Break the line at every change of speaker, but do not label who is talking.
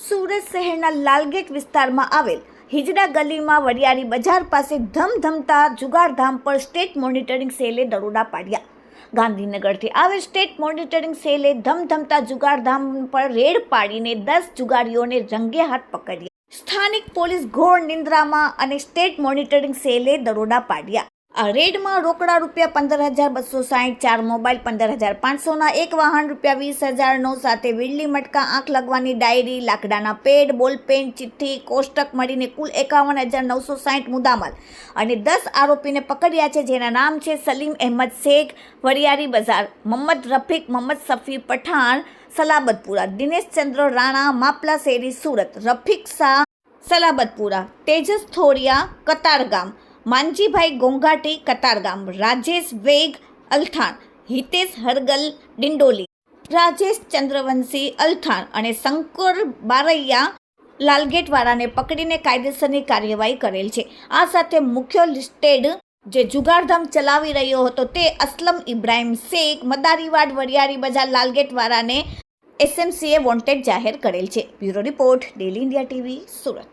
સુરત શહેરના લાલગેટ વિસ્તારમાં આવેલ હિજડા ગલીમાં વડિયારી બજાર પાસે ધમધમતા જુગારધામ પર સ્ટેટ મોનિટરિંગ સેલે દરોડા પાડ્યા. ગાંધીનગરથી આવેલ સ્ટેટ મોનિટરિંગ સેલે ધમધમતા જુગારધામ પર રેડ પાડીને દસ જુગારીઓને રંગે હાથ પકડ્યા. સ્થાનિક પોલીસ ઘોર નિંદ્રામાં અને સ્ટેટ મોનિટરિંગ સેલે દરોડા પાડ્યા. આ રેડમાં રોકડા રૂપિયા પંદર હજાર બસો સાહીઠ, ચાર મોબાઈલ પંદર હજાર પાંચસોના, એક વાહન રૂપિયા વીસ હજાર નો સાથે વીજળી મટકા, આંખ લગવાની ડાયરી, લાકડાના પેડ, બોલપેન, ચિઠ્ઠી, કોષ્ટક મળીને કુલ એકાવન હજાર નવસો સાહીઠ મુદ્દામાલ. અને દસ આરોપીને પકડ્યા છે, જેના નામ છે સલીમ અહેમદ શેખ, વરિયારી બજાર મોહમ્મદ રફીક મોહમ્મદ સફી પઠાણ, સલાબતપુરા, દિનેશ ચંદ્ર રાણા, માપલા શેરી, સુરત, રફીક શાહ, સલાબતપુરા, તેજસ થોરિયા, કતારગામ માનજીભાઈ ગોંઘાટી કતારગામ. રાજેશ વેગ, અલથાણ. હિતેશ હરગલ, ડિંડોલી. રાજેશ ચંદ્રવંશી, અલથાણ અને શંકર બારૈયા લાલગેટવાળાને પકડીને કાયદેસરની કાર્યવાહી કરેલ છે. આ સાથે મુખ્ય લિસ્ટેડ જે જુગારધામ ચલાવી રહ્યો હતો તે અસલમ ઇબ્રાહીમ શેખ, મદારીવાડ વરિયારી બજાર લાલગેટવાળાને એસએમસીએ વોન્ટેડ જાહેર કરેલ છે. Bureau report, daily India TV, Surat.